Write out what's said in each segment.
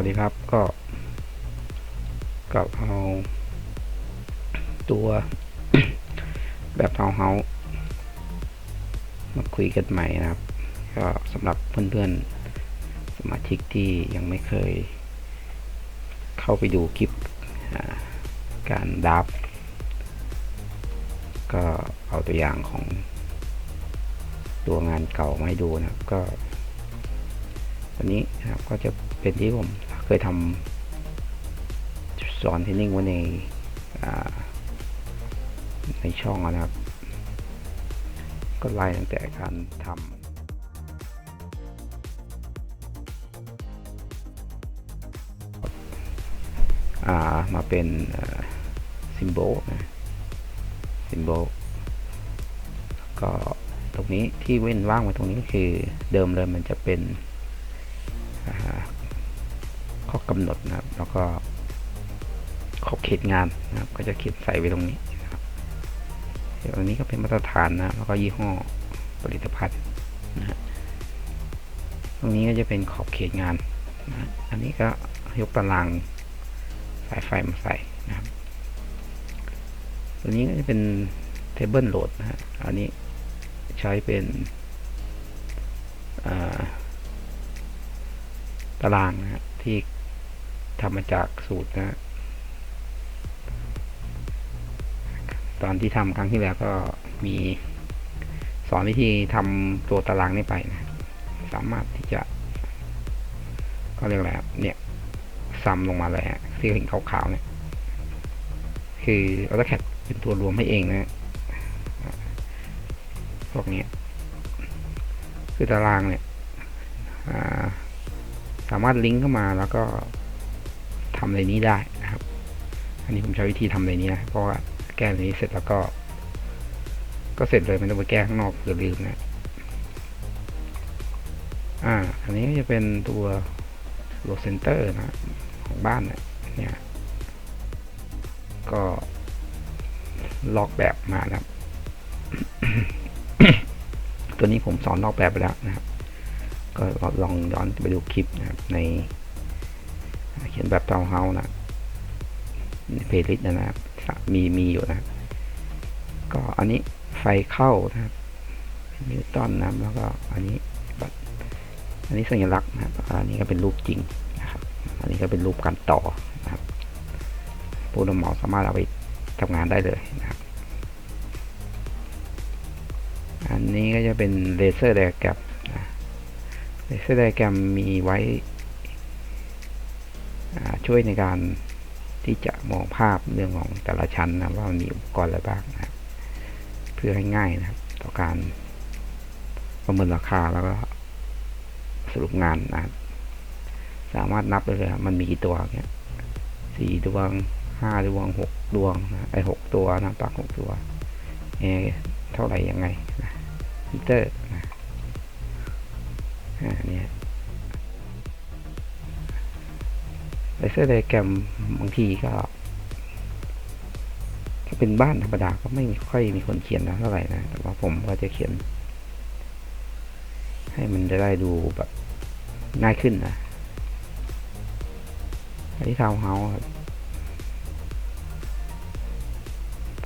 วัสดีครับก็ก็เอาตัวแบบเฮาเฮามาคุยกันใหม่นะครับ ก็สำหรับเพื่อนๆสมาชิกที่ยังไม่เคย เข้าไปดูคลิปการดับ ก็เอาตัวอย่างของตัวงานเก่ามาให้ดูนะครับก็วันนี้นะครับก็จะเป็นที่ผม เคยทำสอนเทรนนิ่งไว้ในในช่องนะครับ ก็ไล่ตั้งแต่การทำมาเป็นซิมโบนะซิมโบก็ตรงนี้ที่เว้นว่างไว้ตรงนี้คือเดิมเลยมันจะเป็น ข้อกำหนดนะครับ แล้วก็ขอบเขตงานนะครับ ก็จะเขียนใส่ไว้ตรงนี้นะครับเดี๋ยวตรงนี้ก็เป็นมาตรฐานนะแล้วก็ยี่ห้อผลิตภัณฑ์นะฮะตรงนี้ก็จะเป็นขอบเขตงานนะอันนี้ก็ยกตารางสายไฟมาใส่นะครับ ตัวนี้ก็จะเป็นเทเบิลโหลดนะฮะ อันนี้ใช้เป็นาตารางนะฮะที่ ทำมาจากสูตรนะ ตอนที่ทำครั้งที่แล้วก็มีสอนวิธีทำตัวตารางนี้ไปนะ สามารถที่จะก็เรียกอะไรเนี่ยซ้ำลงมาเลยฮะที่เห็นขาวๆเนี่ย คือ AutoCAD เป็นตัวรวมให้เองนะพวกนี้คือตารางเนี่ยสามารถลิงก์เข้ามาแล้วก็ ทำในนี้ได้นะครับ อันนี้ผมใช้วิธีทำในนี้นะเพราะว่าแก้ในนี้เสร็จแล้วก็ ก็เสร็จเลยไม่ต้องไปแก้ข้างนอกหรือลืมนะอ่า อันนี้จะเป็นตัวโหลดเซนเตอร์นะของบ้านเนี่ยเนี่ย ก็ลอกแบบมานะครับตัวนี้ผมสอนลอกแบบไปแล้วนะครับ ก็ลองย้อนไปดูคลิปนะครับใน เขียนแบบเตาเฮานะในเพลิสต์นะครับมีมีอยู่นะ ก็อันนี้ไฟเข้านะครับนิวตันนะแล้วก็อันนี้บัตรอันนี้สัญลักษณ์นะครับอันนี้ก็เป็นรูปจริงนะครับ อันนี้ก็เป็นรูปการต่อนะครับผู้รับเหมาสามารถเอาไปทำงานได้เลยนะครับ อันนี้ก็จะเป็นเลเซอร์ไดอะแกรมนะเลเซอร์ไดอะแกรมมีไว้ ช่วยในการที่จะมองภาพเรื่องของแต่ละชั้นนะว่ามีอุปกรณ์อะไรบ้างนะครับเพื่อให้ง่ายนะครับ ต่อการประเมินราคาแล้วก็สรุปงานนะครับสามารถนับได้เลยมันมีกี่ตัวเนี่ยสี่ดวงห้าดวงหกดวงนะไอหกตัวนะปลักหกตัวเอเท่าไหร่ยังไงนะมิเตอร์นะอ่าเนี่ย เลเซอร์ไดแกรมบางทีก็ถ้าเป็นบ้านธรรมดาก็ไม่ค่อยมีคนเขียนนะเท่าไหร่นะ แต่ว่าผมก็จะเขียน ให้มันจะได้ดูแบบง่ายขึ้นนะอันนี้ทาวน์เฮาส์ครับ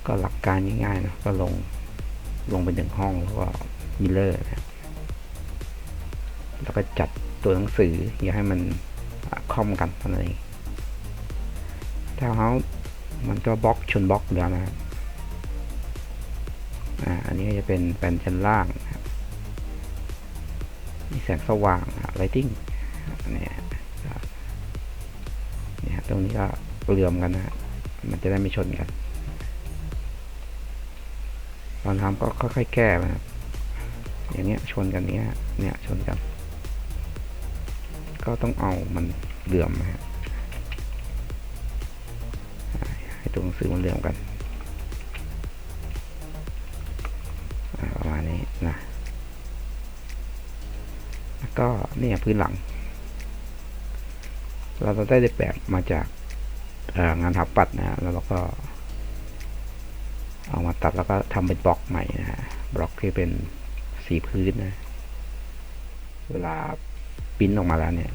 ก็หลักการง่ายๆนะก็ลงลงไปหนึ่งห้องแล้วก็มิเลอร์นะแล้วก็จัดตัวหนังสืออย่าให้มันคอมกันเท่านั้นเอง ทาวน์เฮาส์มันก็บล็อกชนบล็อกแล้วนะครับอ่าอันนี้จะเป็นแผ่นชั้นล่างนะครับมีแสงสว่างไลติ้งเนี่ยเนี่ยตรงนี้ก็เลื่อมกันนะ มันจะได้ไม่ชนกันตอนทำก็ค่อยๆแก้นะครับอย่างเงี้ยชนกันเนี้ยเนี่ยชนกัน ก็ต้องเอามันเหลื่อมนะฮะ ตัวหนังสือมันเหลื่อมกันประมาณนี้นะแล้วก็เนี่ยพื้นหลัง เราจะได้แบบมาจากงานทับปัดนะแล้วเราก็ เอามาตัดแล้วก็ทำเป็นบล็อกใหม่นะฮะบล็อกที่เป็นสีพื้นนะ เวลาปิ้นออกมาแล้วเนี่ย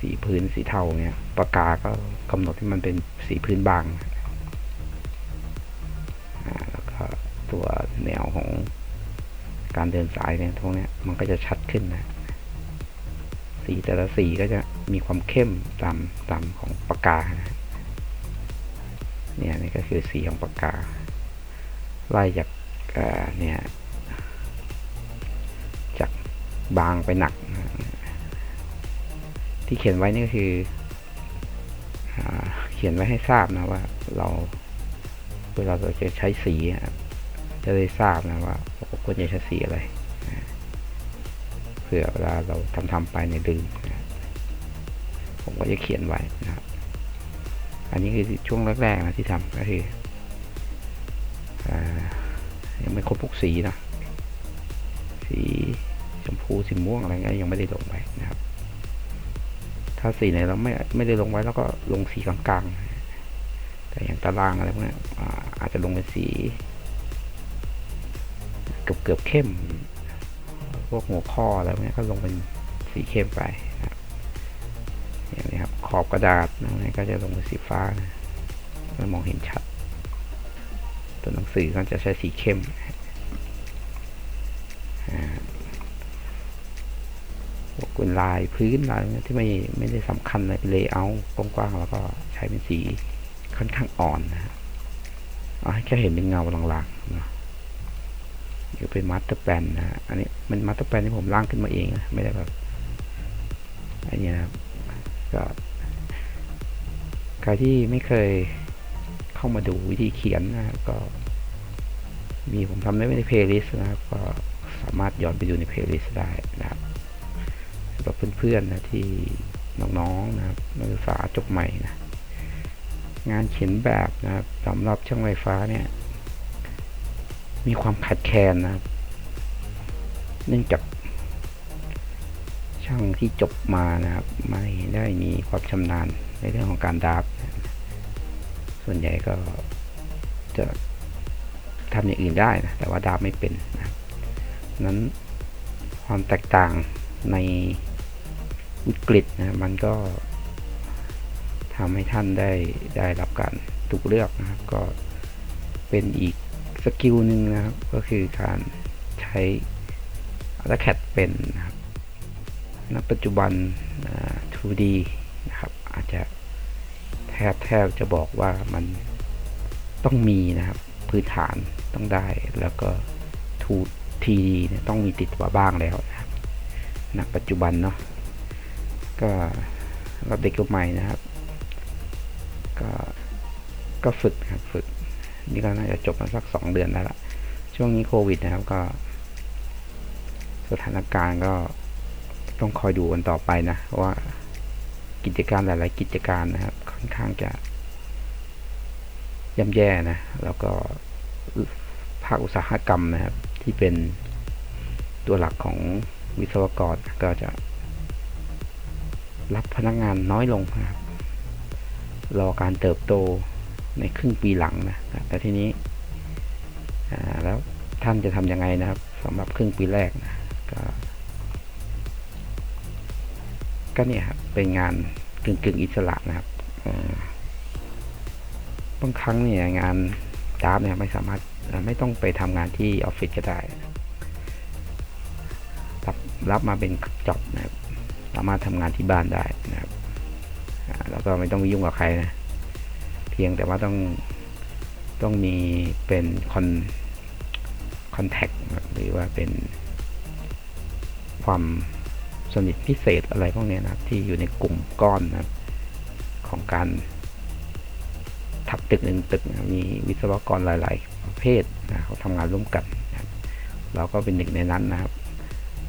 สีพื้นสีเทาเนี่ยปากกาก็กำหนดให้มันเป็นสีพื้นบาง การเดินสายเนี่ยพวกเนี้ยมันก็จะชัดขึ้นนะ สีแต่ละสีก็จะมีความเข้มตามตามของปากกานะเนี่ยนี่ก็คือสีของปากกา ไล่จากเนี่ยจากบางไปหนักนะที่เขียนไว้นี่ก็คืออเขียนไว้ให้ทราบนะว่าเราเวลาเราจะใช้สีอะ จะได้ทราบนะว่าควรจะใช้สีอะไรเผื่อเวลาเราทำทำไปในยลืมนะผมก็จะเขียนไว้นะครับ อันนี้คือช่วงแรกๆนะที่ทำก็คืออยังไม่ครบทุกสีนะ สีชมพูสีม่วงอะไรเงี้ยยังไม่ได้ลงไปนะครับ ถ้าสีไหนเราไม่ไม่ได้ลงไว้แล้วก็ลงสีกลางๆ แต่อย่างตารางอะไรพวกนี้อาจจะลงเป็นสี เกือบเกือบเข้ม พวกหัวข้ออะไรพวกเนี้ยก็ลงเป็นสีเข้มไปครับอย่างนี้ครับ ขอบกระดาษนะนี่ก็จะลงเป็นสีฟ้านะมองเห็นชัด ตัวหนังสือก็จะใช้สีเข้มพวกลายพื้นลายที่ไม่ไม่ได้สำคัญเลยเป็นเลเยอร์กว้างๆแล้วก็ใช้เป็นสีค่อนข้างอ่อนนะฮะให้แค่เห็นเป็นเงาลางๆนะ หรือเป็นมาสเตอร์แปนนะอันนี้มันมาสเตอร์แปนที่ผมร่างขึ้นมาเองนะไม่ได้แบบอันนี้นะครับก็ใครที่ไม่เคยเข้ามาดูวิธีเขียนนะครับก็ มีผมทำได้ไว้ในเพลย์ลิสต์นะครับ ก็สามารถย้อนไปดูในเพลย์ลิสต์ได้นะครับสำหรับเพื่อนๆนะที่น้องๆนะครับนักศึกษาจบใหม่นะงานเขียนแบบนะครับสำหรับช่างไฟฟ้าเนี่ย มีความขัดแคลนนะครับ เนื่องจาก ช่างที่จบมานะครับ ไม่ได้มีความชำนาญในเรื่องของการดาฟต์นะส่วนใหญ่ก็จะทำอย่างอื่นได้นะแต่ว่าดราฟไม่เป็นนะนั้นความแตกต่างในวิกฤตนะมันก็ทำให้ท่านได้ได้รับการถูกเลือกนะครับ ก็เป็นอีก สกิลหนึ่งนะครับ ก็คือการใช้ AutoCAD เป็นนะครับณปัจจุบัน 2D นะครับ อาจจะแทบแทบจะบอกว่ามันต้องมีนะครับ พื้นฐานต้องได้แล้วก็ 2D เนี่ยต้องมีติดมาบ้างแล้วนะครับณปัจจุบันเนาะก็รับเด็กใหม่นะครับ ก็ก็ฝึกครับฝึก นี่ก็น่าจะจบมาสักสองเดือนได้วละช่วงนี้โควิดนะครับก็ สถานการณ์ก็ต้องคอยดูกันต่อไปนะว่ากิจการหลาย ๆ กิจการนะครับ ค่อนข้างจะย่ำแย่นะ แล้วก็ภาคอุตสาหกรรมนะครับ ที่เป็นตัวหลักของวิศวกรก็จะ รับพนักงานน้อยลงนะครับ รอการเติบโต ในครึ่งปีหลังนะแต่ทีนี้แล้วท่านจะทำยังไงนะครับสำหรับครึ่งปีแรกนะก็ก็เนี่ยครับเป็นงานกึ่งกึ่งๆอิสระนะครับบางครั้งเนี่ยงานดราฟเนี่ยไม่สามารถไม่ต้องไปทำงานที่ออฟฟิศก็ได้รับรับมาเป็นจ็อบนะครับสามารถทำงานที่บ้านได้นะครับแล้วก็ไม่ต้องไปยุ่งกับใครนะ พียงแต่ว่าต้องต้องมีเป็นคอนคอนแทคหรือว่าเป็นความสนิทพิเศษอะไรพวกนี้นะครับ ที่อยู่ในกลุ่มก้อนนะของการทับตึกหนึ่งตึกนะมีวิศวกรหลาย ๆ ประเภทนะเขาทำงานร่วมกันนะเราก็เป็นหนึ่งในนั้นนะครับ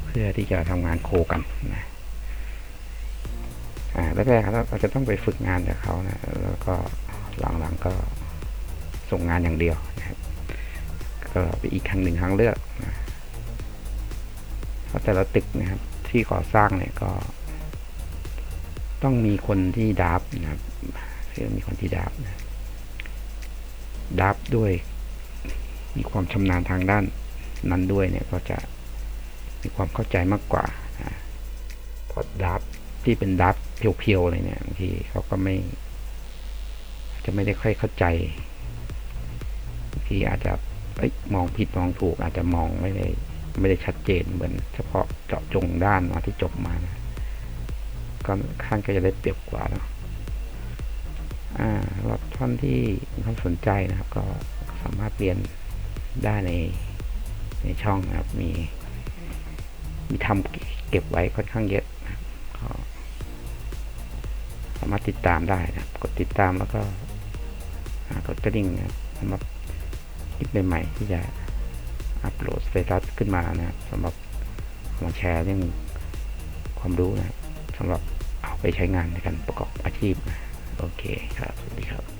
เพื่อที่จะทำงานโคกันนะอ่าแรกๆเราจะต้องไปฝึกงานจากเขานะแล้วก็ หลังๆก็ส่งงานอย่างเดียวนะครับก็เป็นอีกครั้งหนึ่งทางเลือกนะเพราะแต่ละตึกนะครับ ที่ก่อสร้างเนี่ยก็ ต้องมีคนที่ดับนะครับคือมีคนที่ดับนะดับด้วย มีความชำนาญทางด้านนั้นด้วยเนี่ยก็จะมีความเข้าใจมากกว่านะพราะดับที่เป็นดับเพียวๆอะไรเนี่ยบางทีเขาก็ไม่ จะไม่ได้ค่อยเข้าใจที่อาจจะเอ้ยมองผิดมองถูกอาจจะมองไม่ได้ไม่ได้ชัดเจนเหมือนเฉพาะเจาะจงด้านมาที่จบมานะก็ขั้นก็จะได้เปรียบกว่าเนาะอ่ารับท่านที่มีความสนใจนะครับ ก็สามารถเรียนได้ในในช่องนะครับ มี มีทำเก็บไว้ค่อนข้างเยอะนะครับก็สามารถติดตามได้นะครับ กดติดตามแล้วก็ กดกระดิ่งนะครับสำหรับคลิปใหม่ๆที่จะอัปโหลดสเตตัสขึ้นมานะครับสำหรับมาแชร์เรื่องความรู้นะสำหรับเอาไปใช้งานในการประกอบอาชีพ โอเคครับ สวัสดีครับ